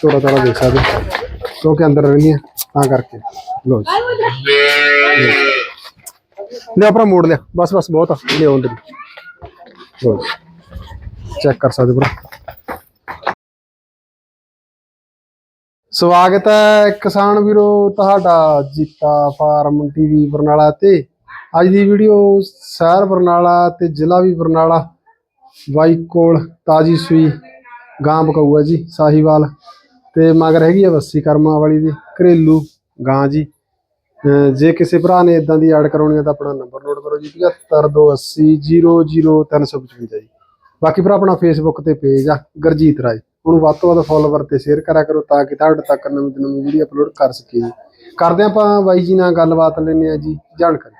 ਥੋੜਾ ਥੋੜਾ ਦੇਖ ਸਕਦੇ ਕਿਉਂਕਿ ਅੰਦਰ ਰਹਿੰਦੀਆਂ ਤਾਂ ਕਰਕੇ। ਲੋ ਜੀ। ਲੈ ਆਪਣਾ ਮੋੜ ਲਿਆ। ਬਸ ਬਸ, ਬਹੁਤ ਆ। ਲਿਓ ਅੰਦਰ ਲੋ ਚੈੱਕ ਕਰ ਸਕਦੇ ਭਰਾ। ਸਵਾਗਤ ਹੈ ਕਿਸਾਨ ਵੀਰੋ, ਤੁਹਾਡਾ ਜੀਤਾ ਫਾਰਮ ਟੀਵੀ ਬਰਨਾਲਾ ਤੇ। ਅੱਜ ਦੀ ਵੀਡੀਓ ਸ਼ਹਿਰ ਬਰਨਾਲਾ ਤੇ ਜ਼ਿਲ੍ਹਾ ਵੀ ਬਰਨਾਲਾ। ਬਾਈ ਕੋਲ ਤਾਜੀ ਸੂਈ ਗਾਂ ਬਕਾਊ ਹੈ ਜੀ ਸਾਹੀਵਾਲ। ਤੇ ਮਗਰ ਹੈਗੀ ਆ ਵੱਸੀ ਕਰਮਾਂ ਵਾਲੀ ਦੀ ਘਰੇਲੂ ਗਾਂ ਜੀ। ਜੇ ਕਿਸੇ ਭਰਾ ਨੇ ਇਦਾਂ ਦੀ ਐਡ ਕਰਾਉਣੀ ਹੈ ਤਾਂ ਆਪਣਾ ਨੰਬਰ ਨੋਟ ਕਰੋ ਜੀ 7528000355 ਜੀ। ਬਾਕੀ ਭਰਾ ਆਪਣਾ ਫੇਸਬੁੱਕ ਤੇ ਪੇਜ ਆ ਗਰਜੀਤ ਰਾਜ। ਉਹਨੂੰ ਵੱਧ ਤੋਂ ਵੱਧ ਫੋਲੋਵਰ ਤੇ ਸ਼ੇਅਰ ਕਰਿਆ ਕਰੋ ਤਾਂ ਕਿ ਤੁਹਾਡੇ ਤੱਕ ਨਵੀਂ ਤੋਂ ਨਵੀਂ ਵੀਡੀਓ ਅਪਲੋਡ ਕਰ ਸਕੀਏ ਜੀ। ਕਰਦੇ ਆਪਾਂ ਬਾਈ ਜੀ ਨਾਲ ਗੱਲਬਾਤ ਲੈਂਦੇ ਆ ਜੀ ਜਾਣਕਾਰੀ।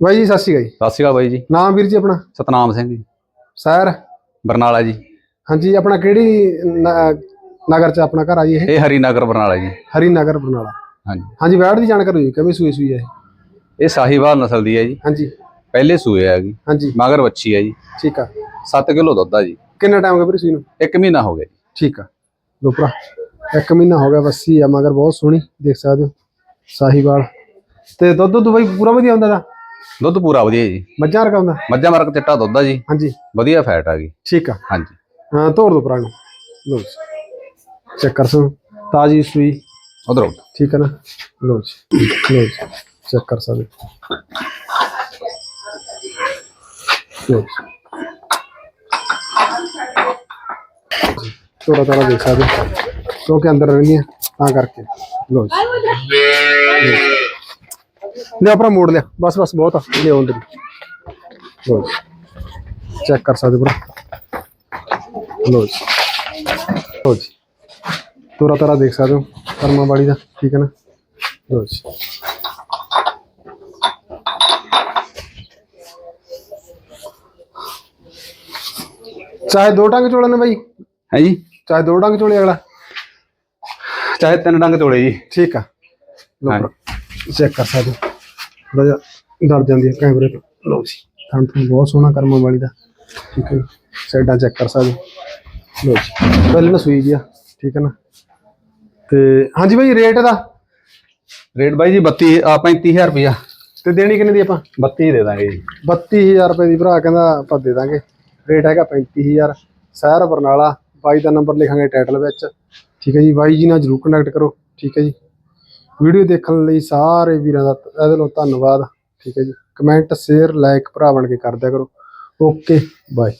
ਬਾਈ ਜੀ ਸਤਿ ਸ਼੍ਰੀ ਅਕਾਲ ਸਤਿ ਸ਼੍ਰੀ ਅਕਾਲ ਬਾਈ ਜੀ। ਨਾਮ ਵੀਰ ਜੀ ਆਪਣਾ? ਸਤਨਾਮ ਸਿੰਘ ਜੀ। ਸਰ ਬਰਨਾਲਾ ਜੀ। ਹਾਂਜੀ ਆਪਣਾ ਕਿਹੜੀ ਨ- ਨਗਰ ਚ ਆਪਣਾ ਘਰ ਆ ਜੀ ਇਹ? ਇਹ ਹਰੀਨਗਰ ਬਰਨਾਲਾ ਜੀ। ਹਰੀ ਨਗਰ ਬਰਨਾਲਾ। ਹਾਂਜੀ। ਹਾਂਜੀ ਵੈੜ ਦੀ ਜਾਣਕਾਰੀ ਹੋਈ ਕਿਵੇਂ ਸੂਈ ਸੂਈ ਹੈ ਇਹ? ਇਹ ਸਾਹੀਵਾਲ ਨਸਲ ਦੀ ਹੈ ਜੀ। ਹਾਂਜੀ। ਪਹਿਲੇ ਸੂਏ ਹੈਗੀ ਹਾਂਜੀ। ਮਗਰ ਵੱਛੀ ਹੈ ਜੀ। ਠੀਕ ਆ। 7 ਕਿਲੋ ਦੁੱਧ ਆ ਜੀ। ਕਿੰਨਾ ਟਾਈਮ ਹੋ ਗਿਆ ਵੀਰ ਸੂਈ ਨੂੰ? 1 ਮਹੀਨਾ ਹੋ ਗਿਆ ਜੀ। ਠੀਕ ਆ। ਲੋ ਭਰਾ ਇੱਕ ਮਹੀਨਾ ਹੋ ਗਿਆ ਬੱਸੀ ਆ ਮਗਰ ਬਹੁਤ ਸੋਹਣੀ ਦੇਖ ਸਕਦੇ ਹੋ ਸਾਹੀਵਾਲ। ਤੇ ਦੁੱਧ ਦੁੱਧ ਬਾਈ ਪੂਰਾ ਵਧੀਆ ਹੁੰਦਾ ਦਾ ਦੁੱਧ ਪੂਰਾ ਵਧੀਆ ਜੀ। ਮੱਝਾਂ ਹੁੰਦਾ? ਮੱਝਾਂ ਮਰਕ ਚਿੱਟਾ ਦੁੱਧ ਆ ਜੀ। ਹਾਂਜੀ। ਵਧੀਆ ਫੈਟ ਆ ਗਈ ਠੀਕ ਆ। ਹਾਂਜੀ। ਹਾਂ ਤੋੜ ਦੋ ਭਰਾ ਨੂੰ ਲੋ ਚੈੱਕ ਕਰ ਸੋ ਤਾਜੀ ਸੂਈ। ਉਧਰੋਂ। ਠੀਕ ਹੈ ਨਾ? ਲੋ ਜੀ। ਲੋ ਜੀ। ਚੈੱਕ ਕਰ ਸਕਦੇ ਹੋ। ਲਓ ਜੀ। ਥੋੜਾ ਥੋੜਾ ਦੇਖ ਸਕਦੇ ਹੋ। ਕਿਉਂਕਿ ਅੰਦਰ ਰਹਿੰਦੀਆਂ ਤਾਂ ਕਰਕੇ। ਲੋ ਜੀ। ਲੈ ਆਪਣਾ ਮੋੜ ਲਿਆ। ਬਸ ਬਸ ਬਹੁਤ ਆ। ਲਿਓ ਅੰਦਰ ਲੋ ਚੈੱਕ ਕਰ ਸਕਦੇ ਭਰਾ। ਲੋ ਜੀ। ਲੋ ਜੀ। ਤੋਰਾ ਤੋਰਾ ਦੇਖ ਸਕਦੇ ਹੋ ਕਰਮਾ ਵਾਲੀ ਦਾ ਠੀਕ ਹੈ ਨਾ? ਲੋ ਜੀ। ਚਾਹੇ ਦੋ ਟੰਗ ਚੋਲੇ ਨੇ ਬਾਈ। ਹੈ ਜੀ। ਚਾਹੇ ਦੋ ਟੰਗ ਚੋਲੇ ਅਗਲਾ। ਚਾਹੇ ਤਿੰਨ ਡੰਗ ਤੋਲੇ ਜੀ। ਠੀਕ ਆ। ਲੋ ਚੈੱਕ ਕਰ ਸਕਦੇ ਹੋ। ਥੋੜਾ ਜਿਹਾ ਡਰ ਜਾਂਦੀ ਹੈ ਕੈਮਰੇ ਤੋਂ। ਲੋ ਜੀ ਥਣ ਬਹੁਤ ਸੋਹਣਾ ਕਰਮਾ ਵਾਲੀ ਦਾ। ਠੀਕ ਹੈ ਸਾਈਡਾਂ ਚੈੱਕ ਕਰ ਸਕਦੇ ਹੋ। ਲੋ ਜੀ। ਪਹਿਲੇ ਨਾ ਸੂਈ ਜੀ ਆ ਠੀਕ ਹੈ ਨਾ? ਤੇ ਹਾਂਜੀ ਬਾਈ ਰੇਟ ਦਾ ਰੇਟ ਬਾਈ ਜੀ 32 ਆ 35000 ਰੁਪਇਆ। ਤੇ ਦੇਣੀ ਕਿੰਨੇ ਦੀ ਆਪਾਂ? 32 ਦੇ ਦਾਂਗੇ ਜੀ। 32000 ਰੁਪਏ ਦੀ ਭਰਾ ਕਹਿੰਦਾ ਆਪਾਂ ਦੇ ਦਾਂਗੇ। ਰੇਟ ਹੈਗਾ 35000 ਸ਼ਹਿਰ ਬਰਨਾਲਾ ਬਾਈ ਦਾ ਨੰਬਰ ਲਿਖਾਂਗੇ ਟਾਈਟਲ ਵਿੱਚ। ਠੀਕ ਹੈ ਜੀ ਬਾਈ ਜੀ ਨਾਲ ਜਰੂਰ ਕਨੈਕਟ ਕਰੋ ਠੀਕ ਹੈ ਜੀ। ਵੀਡੀਓ ਦੇਖਣ ਲਈ ਸਾਰੇ ਵੀਰਾਂ ਦਾ ਇਹਦੇ ਲਈ ਧੰਨਵਾਦ। ਠੀਕ ਹੈ ਜੀ ਕਮੈਂਟ ਸ਼ੇਅਰ ਲਾਈਕ ਭਰਾ ਬਣ ਕੇ ਕਰ ਦਿਆ ਕਰੋ। Okay bye